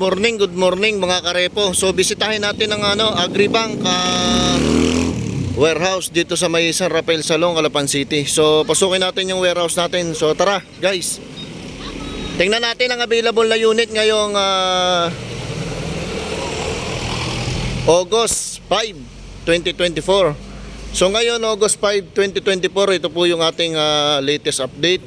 morning, good morning mga karepo. So bisitahin natin ang ano, Agribank ah, warehouse dito sa may San Rafael Salong, Calapan City. So pasukin natin yung warehouse natin. So tara, guys. Tingnan natin ang available na unit ngayong ah, August 5, 2024. So ngayon August 5, 2024, ito po yung ating ah, latest update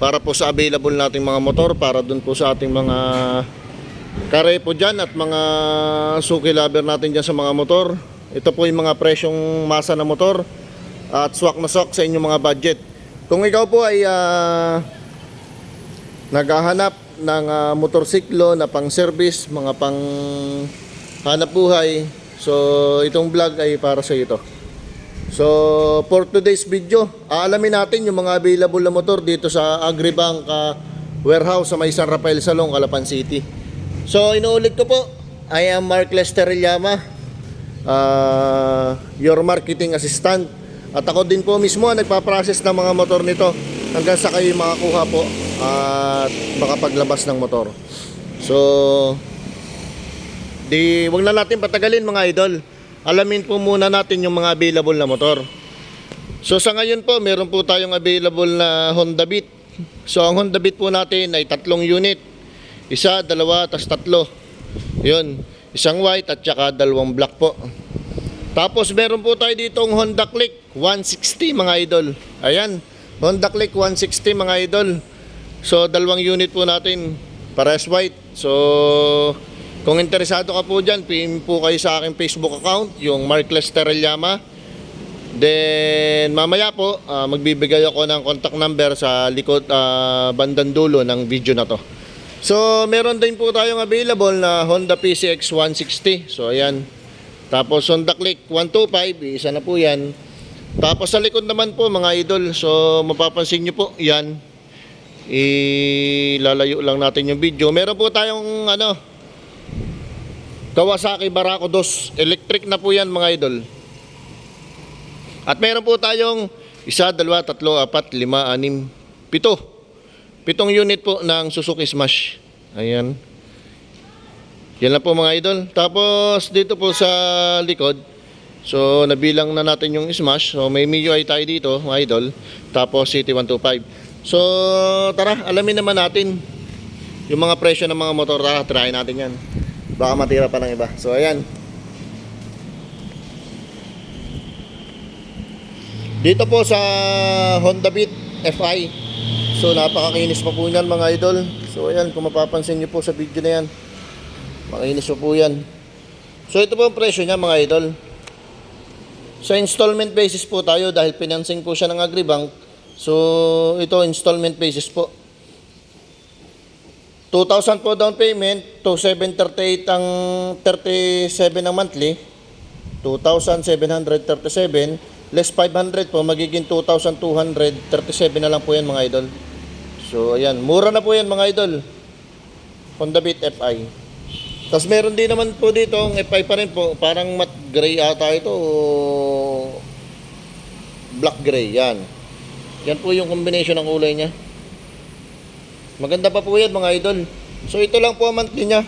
para po sa available nating mga motor para dun po sa ating mga karepo dyan at mga suki lover natin dyan sa mga motor. Ito po yung mga presyong masa na motor at swak na swak sa inyong mga budget. Kung ikaw po ay ah, naghahanap ng ah, motorsiklo na pang service, mga pang hanap buhay, so itong vlog ay para sa ito. So, for today's video, aalamin natin yung mga available na motor dito sa Agribank ah, warehouse sa may San Rafael Salong, Calapan City. So, inuulit ko po, I am Mark Lester Llama, ah, your marketing assistant. At ako din po mismo ang nagpa-process ng mga motor nito hanggang sa kayo makakuha po at makapaglabas ng motor. So, di wag na natin patagalin mga idol. Alamin po muna natin yung mga available na motor. So sa ngayon po, meron po tayong available na Honda Beat. So ang Honda Beat po natin ay tatlong unit. Isa, dalawa, tas tatlo. Yun, isang white at saka dalawang black po. Tapos meron po tayo dito ang Honda Click 160 mga idol. Ayan, Honda Click 160 mga idol. So dalawang unit po natin, pares white. So kung interesado ka po dyan, PM po kayo sa aking Facebook account, yung Mark Lester Llama. Then mamaya po, ah, magbibigay ako ng contact number sa likod ah, bandang dulo ng video na to. So meron din po tayong available na Honda PCX 160. So ayan. Tapos Honda Click 125, isa na po yan. Tapos sa likod naman po mga idol, so mapapansin nyo po, yan. Ilalayo lang natin yung video. Meron po tayong ano, Kawasaki Barako 2. Electric na po yan mga idol. At meron po tayong isa, dalawa, tatlo, apat, lima, anim, pito. Pitong unit po ng Suzuki Smash. Ayan. Yan lang po mga idol. Tapos dito po sa likod, so nabilang na natin yung Smash. So may MIUI tayo dito mga idol. Tapos City 125. So tara, alamin naman natin yung mga presyo ng mga motor. Tara, try natin yan. Baka matira pa ng iba. So ayan. Dito po sa Honda Beat FI. So napakakinis pa po niyan mga idol. So ayan, kung mapapansin niyo po sa video na yan. Makinis pa po yan. So ito po ang presyo niya mga idol. Sa installment basis po tayo dahil financing po siya ng Agribank. So ito installment basis po. 2,000 po down payment, 2,738 ang 37 ang monthly. 2,737 less 500 po magiging 2,237 na lang po yan mga idol. So ayan, mura na po yan mga idol. Honda Beat FI. Tapos meron din naman po dito ang FI pa rin po, parang matte gray ata ito o black gray yan. Yan po yung combination ng kulay niya. Maganda pa po yan mga idol. So ito lang po ang monthly niya.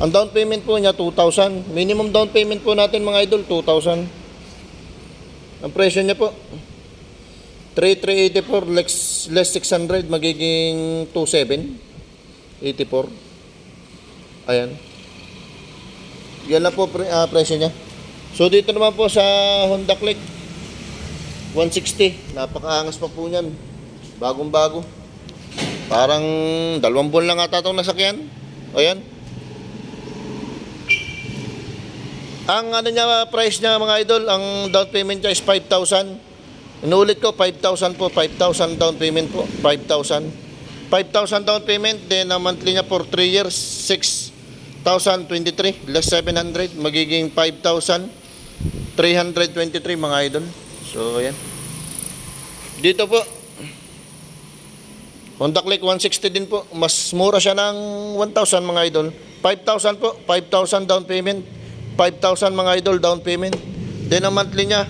Ang down payment po niya 2,000. Minimum down payment po natin mga idol 2,000. Ang presyo niya po 3,384 less, less 600 magiging 2,784. Ayan. Yan lang po pre, ah, presyo niya. So dito naman po sa Honda Click 160. Napakaangas pa po niyan. Bagong bago. Parang dalawang buwan lang ata itong nasakyan. Ayan. Ang ano niya, price niya mga idol, ang down payment niya is 5,000. Inulit ko, 5,000 po, 5,000 down payment po, 5,000. 5,000 down payment, then ang monthly niya for 3 years, 6,023, less 700, magiging 5,323 mga idol. So, ayan. Dito po, Honda Click 160 din po. Mas mura siya ng 1,000 mga idol. 5,000 po. 5,000 down payment. 5,000 mga idol down payment. Then ang monthly niya,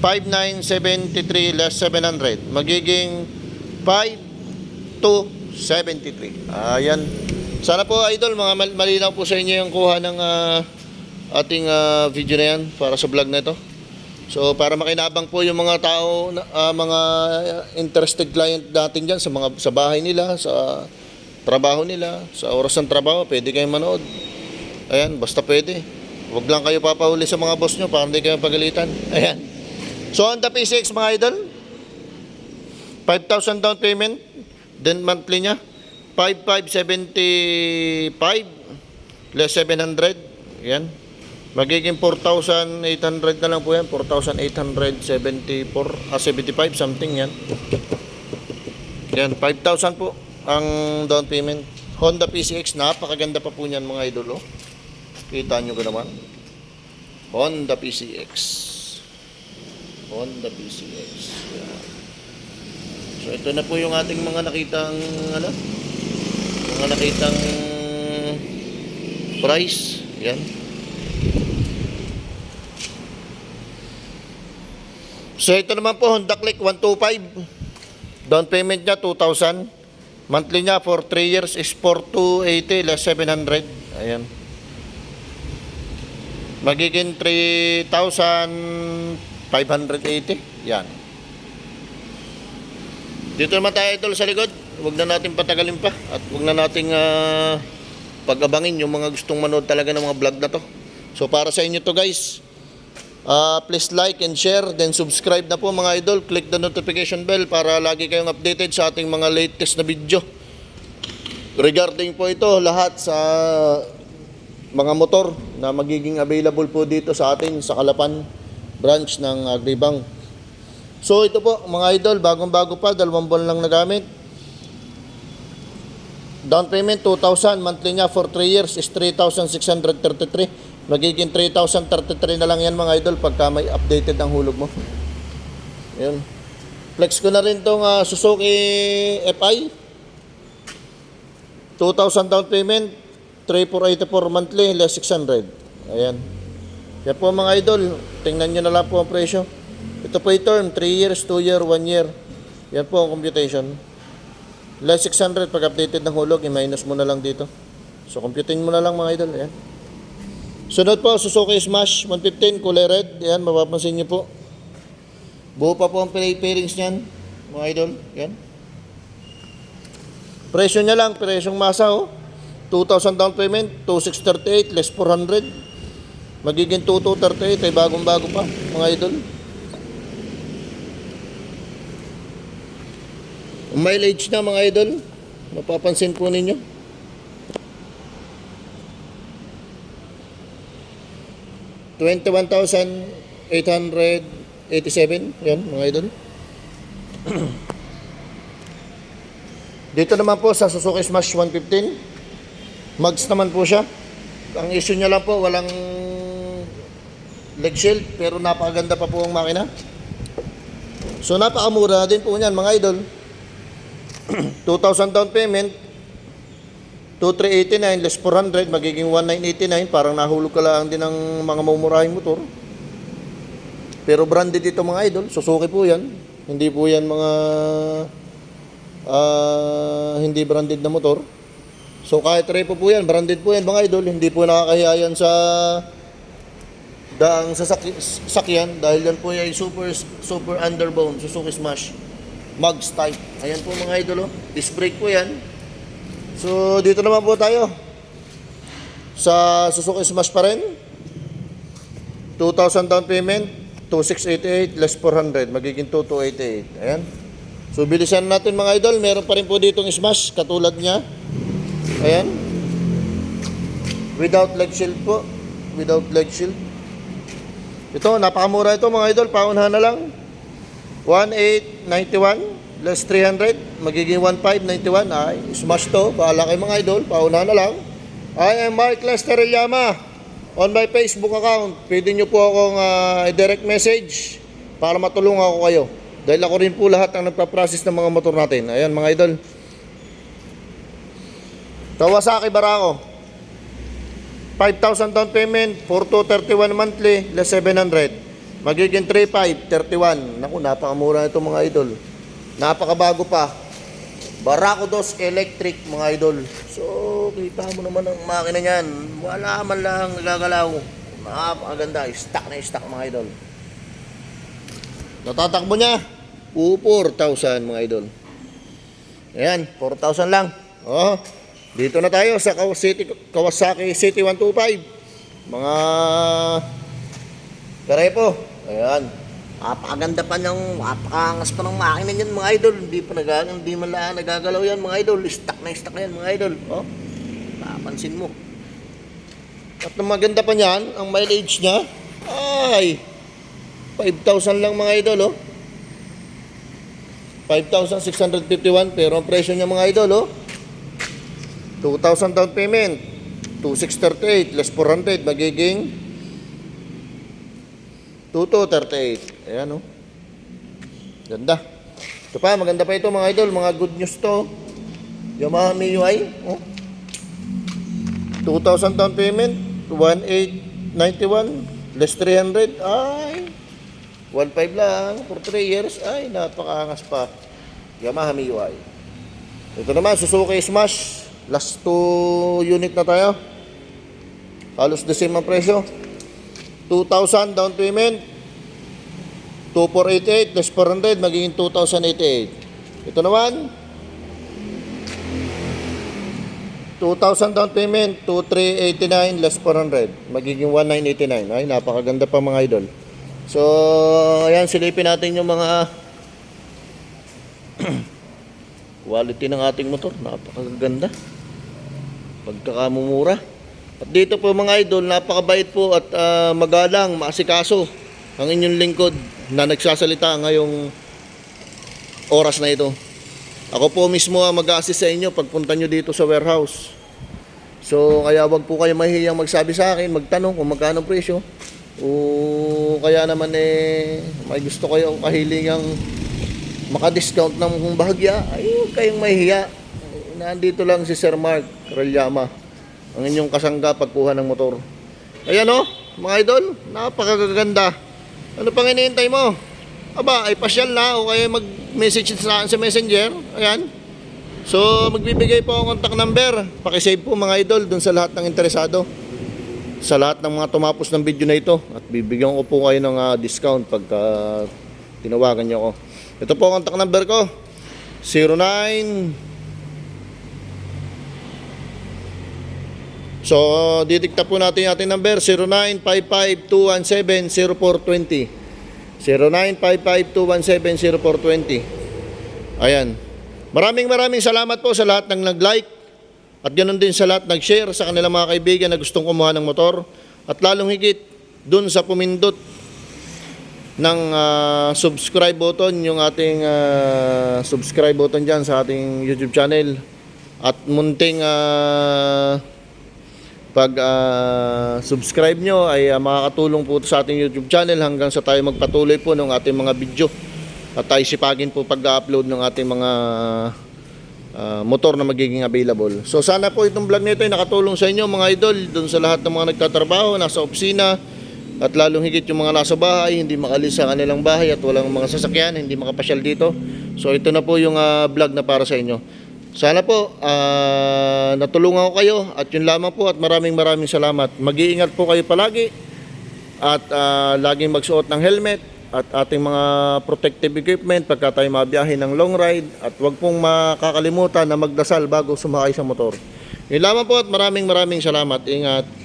5,973 less 700. Magiging 5,273. Ayan. Sana po idol, mga mal- malinaw po sa inyo yung kuha ng ah, ating ah, video na yan para sa vlog na ito. So para makinabang po yung mga tao, ah, mga interested client natin dyan sa mga sa bahay nila, sa trabaho nila, sa oras ng trabaho, pwede kayong manood. Ayan, basta pwede. Huwag lang kayo papahuli sa mga boss nyo para hindi kayo pagalitan. Ayan. So on the P6 mga idol, 5,000 down payment, then monthly niya, 5,575 less 700. Yan. Magiging 4,800 na lang po yan. 4,874 ah, 75 something yan. Yan, 5,000 po ang down payment. Honda PCX, napakaganda pa po niyan mga idol. Oh. Kita nyo ko naman. Honda PCX. Honda PCX. Yan. So ito na po yung ating mga nakitang ano? Mga nakitang price. Yan. So ito naman po Honda Click 125. Down payment niya 2,000. Monthly niya for 3 years is 4,280 less 700. Ayan. Magiging 3,580. Yan. Dito naman tayo idol sa likod. Huwag na natin patagalin pa. At huwag na nating ah, pag-abangin yung mga gustong manood talaga ng mga vlog na to. So para sa inyo to guys. Ah, please like and share, then subscribe na po mga idol. Click the notification bell para lagi kayong updated sa ating mga latest na video. Regarding po ito, lahat sa mga motor na magiging available po dito sa atin sa Kalapan branch ng Agribank. So ito po mga idol, bagong-bago pa, dalawang buwan lang nagamit. Down payment 2,000, monthly niya for 3 years is 3,633. Magiging 3,033 na lang yan mga idol pagka may updated ang hulog mo. Ayun. Flex ko na rin tong ah, Suzuki FI. 2,000 down payment, 3,484 monthly, less 600. Ayan. Yan po mga idol, tingnan nyo na lang po ang presyo. Ito po yung term, 3 years, 2 year, 1 year. Yan po ang computation. Less 600 pag updated ng hulog, i-minus mo na lang dito. So, computing mo na lang mga idol. Ayan. Sunod po, Suzuki Smash 115, kulay red. Yan, mapapansin nyo po. Buo pa po ang pairings niyan, mga idol. Yan. Presyo niya lang, presyong masa oh. 2,000 down payment, 2,638 less 400. Magiging 2,238 ay bagong-bago pa, mga idol. Mileage na mga idol, mapapansin po ninyo. Twenty-one thousand eight hundred eighty-seven, mga idol. Dito naman po sa Suzuki Smash 115, mags naman po siya. Ang issue niya lang po, walang leg shield, pero napakaganda pa po ang makina. So napakamura din po niyan mga idol. 2,000 down payment, 2,389 less 400, magiging 1,989. Parang nahulog ka lang din ng mga mumurahing motor. Pero branded ito mga idol, Suzuki po yan. Hindi po yan mga ah, hindi branded na motor. So kahit repo po yan, branded po yan mga idol. Hindi po nakakahiya yan sa daang sasaki, sakyan dahil yan po ay super super underbone Suzuki Smash mugs type. Ayan po mga idol oh. Disc brake po yan. So dito naman po tayo sa Suzuki Smash pa rin. 2,000 down payment, 2,688 less 400, magiging 2,288. Ayan. So bilisan natin mga idol, meron pa rin po ditong Smash katulad niya. Ayan. Without leg shield po. Without leg shield. Ito, napakamura ito mga idol. Paunahan na lang. 1,891 less 300. Magiging 1,591. Ay, smash to. Bahala kayo mga idol. Paunahan na lang. I am Mark Lester Yama. On my Facebook account, pwede nyo po akong ah, i-direct message para matulungan ako kayo. Dahil ako rin po lahat ang nagpa-process ng mga motor natin. Ayan mga idol. Kawasaki Barako. 5,000 down payment, 4,231 monthly, less 700. Magiging 3,531. Naku, napakamura ito mga idol. Napakabago pa. Barako Dos Electric mga idol. So, kita mo naman ang makina niyan. Wala man lang gagalaw. Napakaganda. Stock na stock mga idol. Natatakbo niya. 4,000 mga idol. Ayan, 4,000 lang. Oh, dito na tayo sa Kawasaki, Kawasaki City 125. Mga karepo. Ayan. Napakaganda pa ng, napakangas pa ng makina niyan mga idol. Hindi pa nag hindi man nagagalaw yan mga idol. Stock na stock na yan mga idol. Oh, papansin mo. At ang maganda pa niyan, ang mileage niya, ay, 5,000 lang mga idol, oh. 5,651 pero ang presyo niya mga idol, oh. 2,000 down payment. 2,638 less 400 magiging 2,238. Ayan, oh. Ganda. Ito pa, maganda pa ito mga idol. Mga good news to. Yamaha MIUI. Oh. 2,000 down payment. 1,891 less 300. Ay. 1.5 lang for 3 years. Ay, napakaangas pa. Yamaha MIUI. Ito naman, Suzuki Smash. Last 2 unit na tayo. Halos the same ang presyo. 2,000 down payment. 2,488 less 400 magiging 2,088. Ito naman 2,000 down payment, 2,389 less 400 magiging 1,989. Ay, napakaganda pa mga idol. So, ayan, silipin natin yung mga quality ng ating motor. Napakaganda. Pagkakamumura. At dito po mga idol, napakabait po at ah, magalang, maasikaso ang inyong lingkod na nagsasalita ngayong oras na ito. Ako po mismo ang mag-assist sa inyo pagpunta nyo dito sa warehouse. So, kaya wag po kayo mahihiyang magsabi sa akin, magtanong kung magkano presyo. O kaya naman eh, may gusto kayo kahilingang maka-discount ng bahagya, ay huwag kayong mahihiya. Nandito lang si Sir Mark Ralyama, ang inyong kasangga pagkuha ng motor. Ayan o, mga idol, napakaganda. Ano pang hinihintay mo? Aba, ay pasyal na o kaya mag-message sa, sa messenger. Ayan. So, magbibigay po ako contact number. Pakisave po mga idol dun sa lahat ng interesado. Sa lahat ng mga tumapos ng video na ito. At bibigyan ko po kayo ng ah, discount pagka tinawagan niyo ako. Ito po ang contact number ko. 09 So, didikta po natin yung ating number 0955-217-0420 0955-217-0420 Ayan. Maraming maraming salamat po sa lahat ng nag-like at ganoon din sa lahat nag-share sa kanilang mga kaibigan na gustong kumuha ng motor. At lalong higit dun sa pumindot ng ah, subscribe button yung ating ah, subscribe button dyan sa ating YouTube channel. At munting ah, pag ah, subscribe nyo ay ah, makakatulong po sa ating YouTube channel hanggang sa tayo magpatuloy po ng ating mga video at tayo sipagin po pag-upload ng ating mga ah, motor na magiging available. So sana po itong vlog nito ay nakatulong sa inyo mga idol doon sa lahat ng mga nagtatrabaho, nasa opisina at lalong higit yung mga nasa bahay, hindi makalis sa kanilang bahay at walang mga sasakyan, hindi makapasyal dito. So ito na po yung ah, vlog na para sa inyo. Sana po ah, natulungan ko kayo at yun lamang po at maraming maraming salamat. Mag-iingat po kayo palagi at ah, laging magsuot ng helmet at ating mga protective equipment pagka tayo mabiyahe ng long ride at wag pong makakalimutan na magdasal bago sumakay sa motor. Yun lamang po at maraming maraming salamat. Ingat.